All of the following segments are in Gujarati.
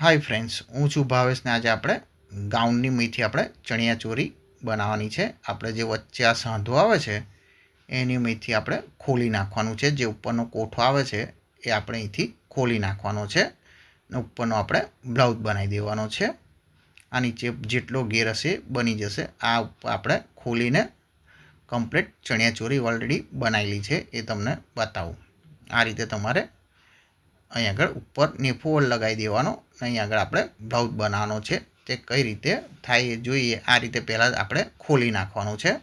હાય ફ્રેન્ડ્સ હું છું ભાવેશને આજે આપણે ગાઉનની મીથી આપણે ચણિયા ચોરી બનાવવાની છે. આપણે જે વચ્ચે આ સાંધો આવે છે, એની મીથી આપણે ખોલી નાખવાનું છે. જે ઉપરનો કોઠો આવે છે, એ આપણે અહીંથી ખોલી નાખવાનો છે અને ઉપરનો આપણે બ્લાઉઝ બનાવી દેવાનો છે. આ નીચે જેટલો ગેર હશે, બની જશે. આ આપણે ખોલીને કમ્પ્લીટ ચણિયા ચોરી ઓલરેડી બનાવેલી છે, એ તમને બતાવું. આ રીતે તમારે અહીં આગળ ઉપર નેફો લગાવી દેવાનો. અહીં આગળ આપણે બ્લાઉઝ બનાવવાનો છે. તે કઈ રીતે થાય જોઈએ. આ રીતે પહેલાં જ આપણે ખોલી નાખવાનું છે.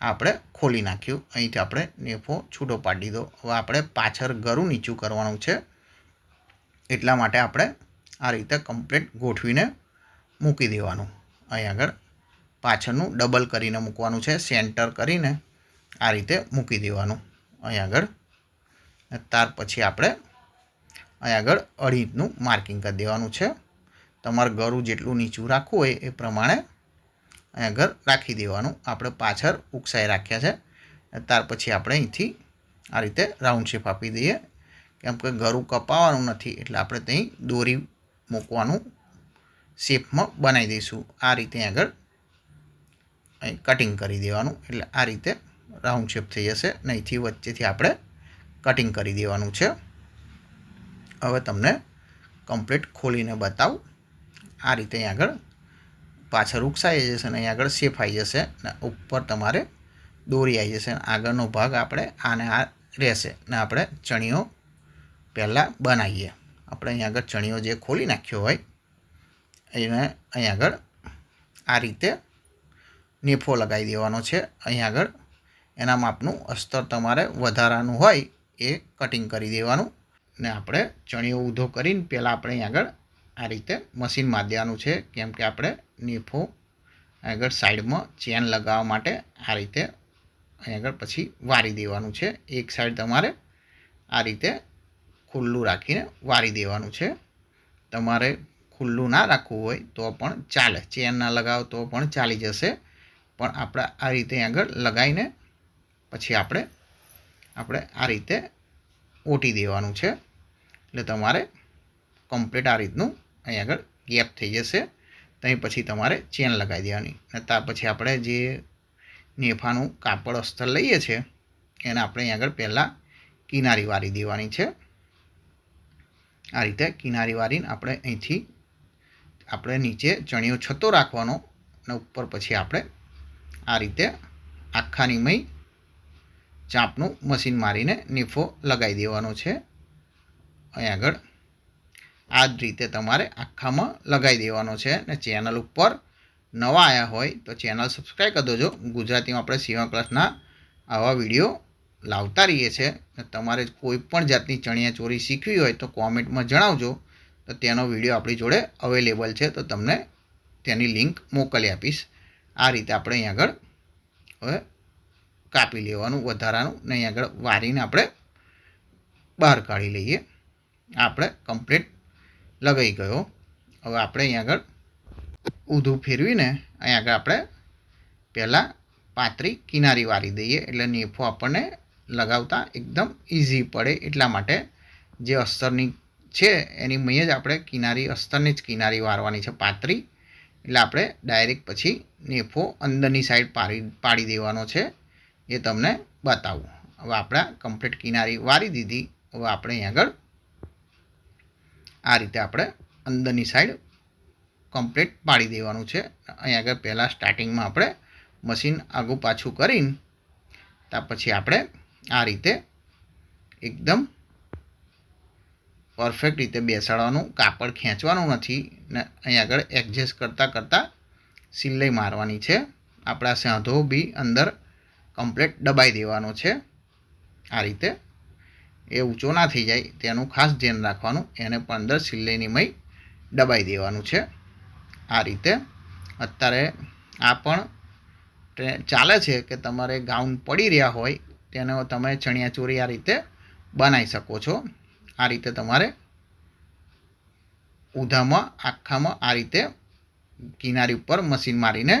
આપણે ખોલી નાખ્યું. અહીંથી આપણે નેફો છૂટો પાડી દીધો. હવે આપણે પાછળ ગરું નીચું કરવાનું છે. એટલા માટે આપણે આ રીતે કમ્પ્લીટ ગોઠવીને મૂકી દેવાનું. અહીં આગળ પાછળનું ડબલ કરીને મૂકવાનું છે. સેન્ટર કરીને આ રીતે મૂકી દેવાનું. અહીં આગળ ત્યાર પછી આપણે અહીં આગળ અઢી ઇંચનું માર્કિંગ કરી દેવાનું છે. તમારે ગરું જેટલું નીચું રાખવું હોય એ પ્રમાણે અહીં આગળ રાખી દેવાનું. આપણે પાછળ ઉકસાઈ રાખ્યા છે. ત્યાર પછી આપણે અહીંથી આ રીતે રાઉન્ડ શેપ આપી દઈએ. કેમ કે ગરું કપાવવાનું નથી એટલે આપણે ત્યાં દોરી મૂકવાનું શેપમાં બનાવી દઈશું. આ રીતે આગળ અહીં કટિંગ કરી દેવાનું. એટલે આ રીતે રાઉન્ડ શેપ થઈ જશે અને અહીંથી વચ્ચેથી આપણે કટિંગ કરી દેવાનું છે. હવે તમને કમ્પ્લીટ ખોલીને બતાવું. આ રીતે અહીં આગળ પાછળ ઉકસાઈ જશે અને અહીં આગળ સેફ આવી જશે ને ઉપર તમારે દોરી આવી જશે. આગળનો ભાગ આપણે આને આ રહેશે ને આપણે ચણીઓ પહેલાં બનાવીએ. આપણે અહીં આગળ ચણીઓ જે ખોલી નાખ્યો હોય, એને અહીં આગળ આ રીતે નેફો લગાવી દેવાનો છે. અહીં આગળ એના માપનું અસ્તર તમારે વધારાનું હોય એ કટિંગ કરી દેવાનું. ને આપણે ચણિયો ઊંધો કરીને પહેલાં આપણે આગળ આ રીતે મશીન મારી છે, કેમ કે આપણે નીફો આગળ સાઈડમાં ચેન લગાવવા માટે આ રીતે આગળ પછી વારી દેવાનું છે. એક સાઈડ તમારે આ રીતે ખુલ્લું રાખીને વારી દેવાનું છે. તમારે ખુલ્લું ના રાખવું હોય તો પણ ચાલે. ચેન ના લગાવો તો પણ ચાલી જશે. પણ આપણે આ રીતે આગળ લગાવીને પછી આપણે આપણે આ રીતે ઓટી દેવાનું છે. એટલે તમારે કમ્પ્લીટ આ રીતનું અહીં આગળ ગેપ થઈ જશે. ત્યાં પછી તમારે ચેન લગાવી દેવાની. અને ત્યાર પછી આપણે જે નેફાનું કાપડ અસ્તર લઈએ છીએ એને આપણે અહીં આગળ પહેલાં કિનારી વારી દેવાની છે. આ રીતે કિનારી વારીને આપણે અહીંથી આપણે નીચે ચણિયો છતો રાખવાનો અને ઉપર પછી આપણે આ રીતે આખાની મય ચાંપનું મશીન મારીને નીફો લગાવી દેવાનો છે. અહીં આગળ. આ જ રીતે તમારે આખામાં લગાવી દેવાનો છે ને ચેનલ ઉપર નવા આવ્યા હોય તો ચેનલ સબસ્ક્રાઈબ કરી દેજો. ગુજરાતીમાં આપણે સીવા ક્લાસના આવા વીડિયો લાવતા રહીએ છીએ. તમારે કોઈ પણ જાતની ચણિયા ચોરી શીખવી હોય તો કોમેન્ટમાં જણાવજો. તો તેનો વીડિયો આપણી જોડે અવેલેબલ છે. તો તમને તેની લિંક મોકલી આપીશ. આ રીતે આપણે અહીં આગળ હવે કાપી લેવાનું, વધારાનું ને અહીં આગળ વારીને આપણે બહાર કાઢી લઈએ. આપણે કમ્પ્લીટ લગાઈ ગયો. હવે આપણે અહીં આગળ ઊંધું ફેરવીને અહીં આગળ આપણે પહેલાં પાતરી કિનારી વારી દઈએ. એટલે નેફો આપણને લગાવતા એકદમ ઇઝી પડે. એટલા માટે જે અસ્તરની છે એની મય જ આપણે કિનારી, અસ્તરની જ કિનારી વારવાની છે પાતરી એટલે આપણે ડાયરેક્ટ પછી નેફો અંદરની સાઈડ પાડી પાડી દેવાનો છે. એ તમને બતાવું. હવે આપણે કમ્પ્લીટ કિનારી વારી દીધી. હવે આપણે અહીં આગળ આ રીતે આપણે અંદરની સાઈડ કમ્પ્લીટ પાડી દેવાનું છે. અહીં આગળ પહેલાં સ્ટાર્ટિંગમાં આપણે મશીન આગું પાછું કરીને, ત્યાર પછી આપણે આ રીતે એકદમ પરફેક્ટ રીતે બેસાડવાનું, કાપડ ખેંચવાનું નથી. ને અહીંયા આગળ એડજસ્ટ કરતાં કરતાં સિલાઈ મારવાની છે. આપણા સાંધો બી અંદર કમ્પ્લીટ દબાઈ દેવાનો છે. આ રીતે એ ઊંચો ના થઈ જાય તેનું ખાસ ધ્યાન રાખવાનું. એને પણ અંદર સિલાઈની મય દબાઈ દેવાનું છે. આ રીતે અત્યારે આ પણ ચાલે છે કે તમારે ગાઉન પડી રહ્યા હોય તેને તમે ચણિયાચોરી આ રીતે બનાવી શકો છો. આ રીતે તમારે ઉધામાં, આખામાં આ રીતે કિનારી ઉપર મશીન મારીને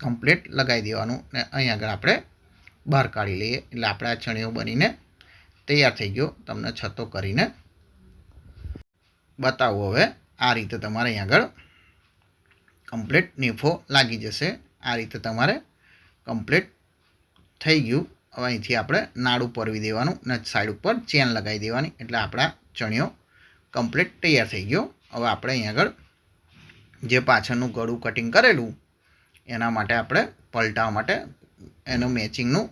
કમ્પ્લીટ લગાવી દેવાનું ને અહીં આગળ આપણે બહાર કાઢી લઈએ. એટલે આપણે ચણીઓ બનીને તૈયાર થઈ ગયો. તમને છતો કરીને બતાવું હવે. આ રીતે તમારે અહીં આગળ કમ્પ્લીટ નીફો લાગી જશે. આ રીતે તમારે કમ્પ્લીટ થઈ ગયું. હવે અહીંથી આપણે નાડું પરવી દેવાનું ને સાઈડ ઉપર ચેન લગાવી દેવાની. એટલે આપણા ચણિયો કમ્પ્લીટ તૈયાર થઈ ગયો. હવે આપણે અહીં આગળ જે પાછળનું ગળું કટિંગ કરેલું, એના માટે આપણે પલટાવવા માટે એનું મેચિંગનું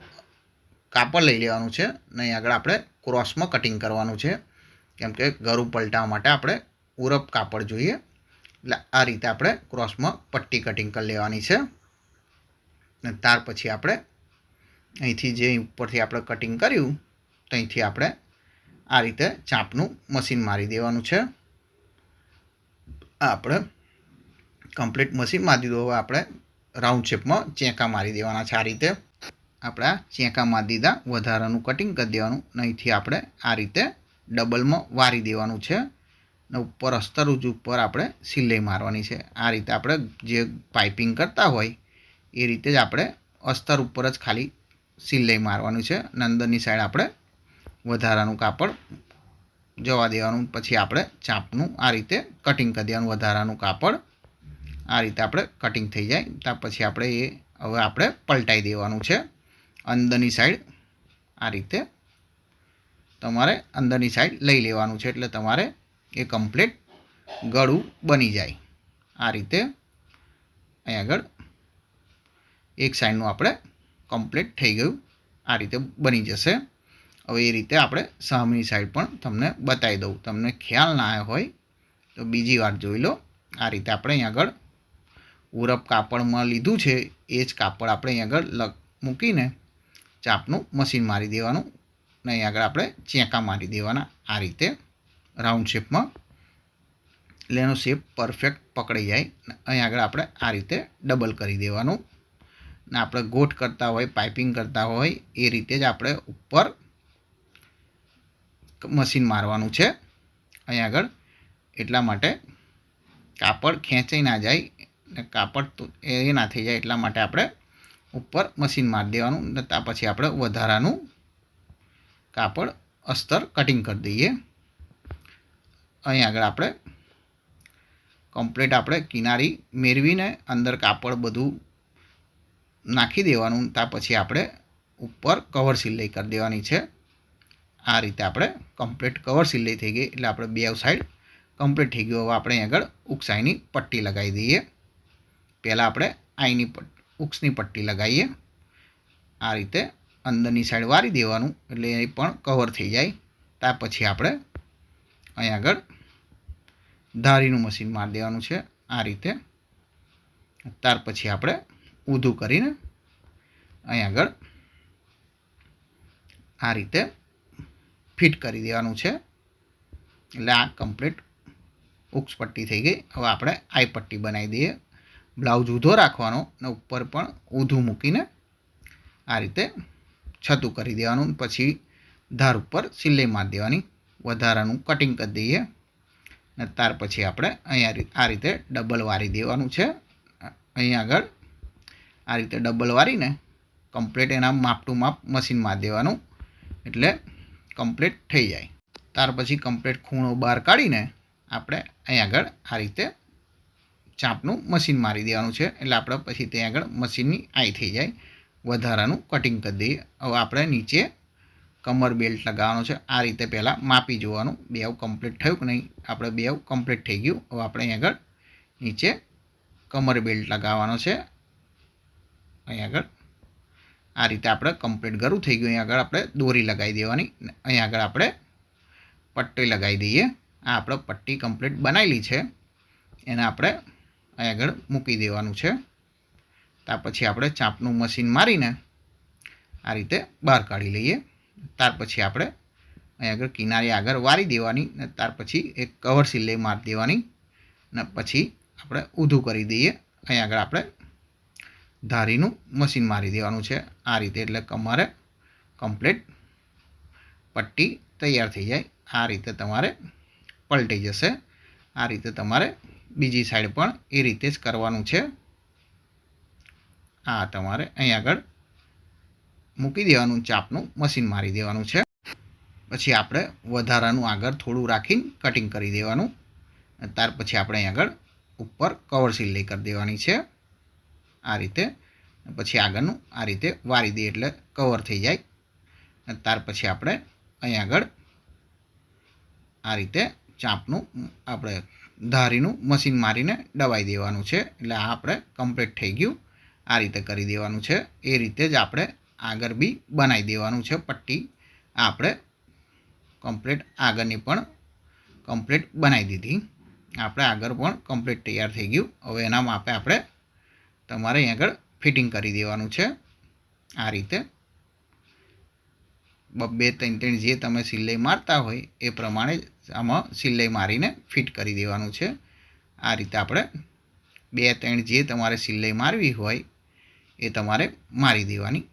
કાપડ લઈ લેવાનું છે ને અહીં આગળ આપણે ક્રોસમાં કટિંગ કરવાનું છે. કેમ કે ગળું પલટાવવા માટે આપણે ઉરપ કાપડ જોઈએ. એટલે આ રીતે આપણે ક્રોસમાં પટ્ટી કટિંગ કરી લેવાની છે. ને ત્યાર પછી આપણે અહીંથી જે ઉપરથી આપણે કટિંગ કર્યું ત્યાંથી આપણે આ રીતે ચાપનું મશીન મારી દેવાનું છે. આપણે કમ્પ્લીટ મશીન મારી દીધું. હવે આપણે રાઉન્ડ શેપમાં ચેંકા મારી દેવાના છે આ રીતે. આપણે ચેકામાં દીધા વધારાનું કટિંગ કરી દેવાનું. નહીંથી આપણે આ રીતે ડબલમાં વારી દેવાનું છે ને ઉપર અસ્તર ઉજ ઉપર આપણે સિલાઈ મારવાની છે. આ રીતે આપણે જે પાઇપિંગ કરતા હોય એ રીતે જ આપણે અસ્તર ઉપર જ ખાલી સિલાઈ મારવાનું છે અને સાઈડ આપણે વધારાનું કાપડ જવા દેવાનું. પછી આપણે ચાપનું આ રીતે કટિંગ કરી દેવાનું, વધારાનું કાપડ. આ રીતે આપણે કટિંગ થઈ જાય. ત્યાર પછી આપણે એ હવે આપણે પલટાઈ દેવાનું છે. અંદરની સાઈડ આ રીતે તમારે અંદરની સાઈડ લઈ લેવાનું છે એટલે તમારે એ કમ્પ્લીટ ગળું બની જાય. આ રીતે અહીં આગળ એક સાઈડનું આપણે કમ્પ્લીટ થઈ ગયું. આ રીતે બની જશે. હવે એ રીતે આપણે સામેની સાઈડ પણ તમને બતાવી દઉં. તમને ખ્યાલ ના આવ્યો હોય તો બીજી વાર જોઈ લો. આ રીતે આપણે અહીં આગળ ઉરપ કાપડમાં લીધું છે. એ જ કાપડ આપણે અહીં આગળ લગ મૂકીને ચાપનું મશીન મારી દેવાનું ને અહીં આગળ આપણે ચેંકા મારી દેવાના આ રીતે. રાઉન્ડ શેપમાં એટલે એનો શેપ પરફેક્ટ પકડી જાય અહીં આગળ આપણે આ રીતે ડબલ કરી દેવાનું. ને આપણે ગોઠ કરતા હોય પાઇપિંગ કરતા હોય, એ રીતે જ આપણે ઉપર મશીન મારવાનું છે. અહીં આગળ એટલા માટે કાપડ ખેંચાઈ ના જાય ને કાપડ એ ના થઈ જાય એટલા માટે આપણે ઉપર મશીન મારી દેવાનું ત્યાં પછી આપણે વધારાનું કાપડ, અસ્તર કટિંગ કરી દઈએ. અહીં આગળ આપણે કમ્પ્લીટ આપણે કિનારી મેળવીને અંદર કાપડ બધું નાખી દેવાનું ત્યાં પછી આપણે ઉપર કવર સિલાઈ કરી દેવાની છે. આ રીતે આપણે કમ્પ્લીટ કવર સિલાઈ થઈ ગઈ, એટલે આપણે બે સાઈડ કમ્પ્લીટ થઈ ગયું. હવે આપણે આગળ ઉકસાઈની પટ્ટી લગાવી દઈએ. પહેલાં આપણે આઈની ઉક્સની પટ્ટી લગાવીએ. આ રીતે અંદરની સાઈડ વારી દેવાનું, એટલે એ પણ કવર થઈ જાય. ત્યાર પછી આપણે અહીં આગળ ધારીનું મશીન મારી દેવાનું છે. આ રીતે ત્યાર પછી આપણે ઊંધું કરીને અહીં આગળ આ રીતે ફિટ કરી દેવાનું છે. એટલે આ કમ્પ્લીટ ઉક્સ પટ્ટી થઈ ગઈ. હવે આપણે આઈ પટ્ટી બનાવી દઈએ. બ્લાઉઝ ઊંધો રાખવાનો ને ઉપર પણ ઊંધું મૂકીને આ રીતે છતું કરી દેવાનું. પછી ધાર ઉપર સિલાઈ મારી દેવાની. વધારાનું કટિંગ કરી દઈએ. અને ત્યાર પછી આપણે અહીંયા આ રીતે ડબલ વારી દેવાનું છે. અહીંયા આગળ આ રીતે ડબલ વારીને કમ્પ્લીટ એના માપ ટુ માપ મશીનમાં દેવાનું. એટલે કમ્પ્લીટ થઈ જાય. ત્યાર પછી કમ્પ્લીટ ખૂણો બહાર કાઢીને આપણે અહીંયા આગળ આ રીતે ચાપનું મશીન મારી દેવાનું છે. એટલે આપણે પછી ત્યાં આગળ મશીનની આઈ થઈ જાય. વધારાનું કટિંગ કરી દઈએ. હવે આપણે નીચે કમર બેલ્ટ લગાવવાનો છે. આ રીતે પહેલાં માપી જોવાનું. બેવ કમ્પ્લીટ થયું કે નહીં? આપણે બેવ કમ્પ્લીટ થઈ ગયું. હવે આપણે અહીં આગળ નીચે કમર બેલ્ટ લગાવવાનો છે. અહીં આગળ આ રીતે આપણે કમ્પ્લીટ ગરું. થઈ ગયું. અહીં આગળ આપણે દોરી લગાવી દેવાની. અહીં આગળ આપણે પટ્ટી લગાવી દઈએ. આ આપણે પટ્ટી કમ્પ્લીટ બનાવેલી છે. એને આપણે અહીં આગળ મૂકી દેવાનું છે. ત્યાર પછી આપણે ચાપનું મશીન મારીને આ રીતે બહાર કાઢી લઈએ. ત્યાર પછી આપણે અહીં આગળ કિનારે આગળ વારી દેવાની ને ત્યાર પછી એક કવર સિલાઈ મારી દેવાની ને પછી આપણે ઊંધું કરી દઈએ. અહીં આગળ આપણે ધારીનું મશીન મારી દેવાનું છે. આ રીતે એટલે તમારે કમ્પ્લીટ પટ્ટી તૈયાર થઈ જાય. આ રીતે તમારે પલટી જશે. આ રીતે તમારે બીજી સાઈડ પણ એ રીતે જ કરવાનું છે. આ તમારે અહીં આગળ મૂકી દેવાનું, ચાપનું મશીન મારી દેવાનું છે. પછી આપણે વધારાનું આગળ થોડું રાખીને કટિંગ કરી દેવાનું. ત્યાર પછી આપણે અહીં આગળ ઉપર કવર સિલાઈ કરી દેવાની છે. આ રીતે. પછી આગળનું આ રીતે વારી દઈએ એટલે કવર થઈ જાય. ત્યાર પછી આપણે અહીં આગળ આ રીતે ચાંપનું આપણે ધારીનું મશીન મારીને દબાઈ દેવાનું છે. એટલે આ આપણે કમ્પ્લીટ થઈ ગયું. આ રીતે કરી દેવાનું છે. એ રીતે જ આપણે આગળ બી બનાવી દેવાનું છે પટ્ટી. આપણે કમ્પ્લીટ આગળની પણ કમ્પ્લીટ બનાવી દીધી. આપણે આગળ પણ કમ્પ્લીટ તૈયાર થઈ ગયું. હવે એના માપે આપણે તમારે અહીં આગળ ફિટિંગ કરી દેવાનું છે. આ રીતે બે ત્રણ ત્રણ જે તમે સિલાઈ મારતા હોય એ પ્રમાણે આમાં સિલાઈ મારીને ફિટ કરી દેવાનું છે. આ રીતે આપણે બે, ત્રણ જે તમારે સિલાઈ મારવી હોય એ તમારે મારી દેવાની.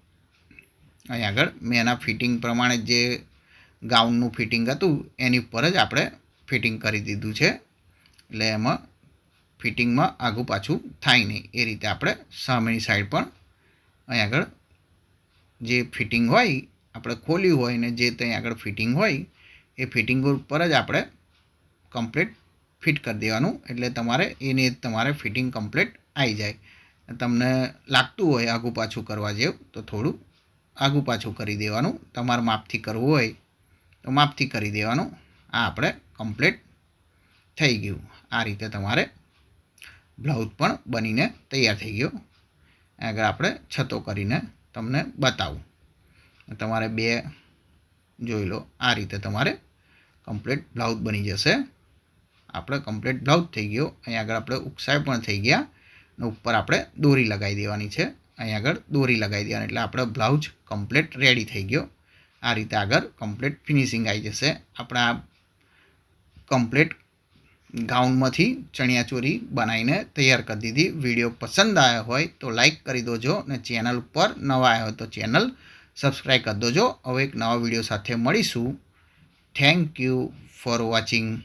અહીં આગળ મેં એના ફિટિંગ પ્રમાણે જે ગાઉનનું ફિટિંગ હતું એની ઉપર જ આપણે ફિટિંગ કરી દીધું છે. એટલે એમાં ફિટિંગમાં આગું પાછું થાય નહીં. એ રીતે આપણે સામેની સાઈડ પણ અહીં આગળ જે ફિટિંગ હોય આપણે ખોલ્યું હોય ને જે ત્યાં આગળ ફિટિંગ હોય, એ ફિટિંગ ઉપર જ આપણે કમ્પ્લીટ ફિટ કરી દેવાનું. એટલે તમારે એને તમારે ફિટિંગ કમ્પ્લીટ આવી જાય. તમને લાગતું હોય આગું પાછું કરવા જેવું, તો થોડું આગું પાછું કરી દેવાનું. તમારે માપથી કરવું હોય, તો માપથી કરી દેવાનું. આ આપણે કમ્પ્લીટ થઈ ગયું. આ રીતે તમારે બ્લાઉઝ પણ બનીને તૈયાર થઈ ગયો. આગળ આપણે છતો કરીને તમને બતાવું. તમારે બે જોઈ લો. આ રીતે તમારે કમ્પ્લીટ બ્લાઉઝ બની જશે. આપણે કમ્પ્લીટ બ્લાઉઝ થઈ ગયો. અહીં આગળ આપણે ઉકસાય પણ થઈ ગયા. અને ઉપર આપણે દોરી લગાવી દેવાની છે. અહીં આગળ દોરી લગાવી દેવાની. એટલે આપણે બ્લાઉઝ કમ્પ્લીટ રેડી થઈ ગયો. આ રીતે આગળ કમ્પ્લીટ ફિનિશિંગ આવી જશે. આપણા કમ્પ્લીટ ગાઉનમાંથી ચણિયાચોરી બનાવીને તૈયાર કરી દીધી. વીડિયો પસંદ આવ્યો હોય તો લાઈક કરી દોજો. અને ચેનલ ઉપર નવા આવ્યો તો ચેનલ સબસ્ક્રાઈબ કરી દોજો. હવે એક નવા વીડિયો સાથે મળીશું. Thank you for watching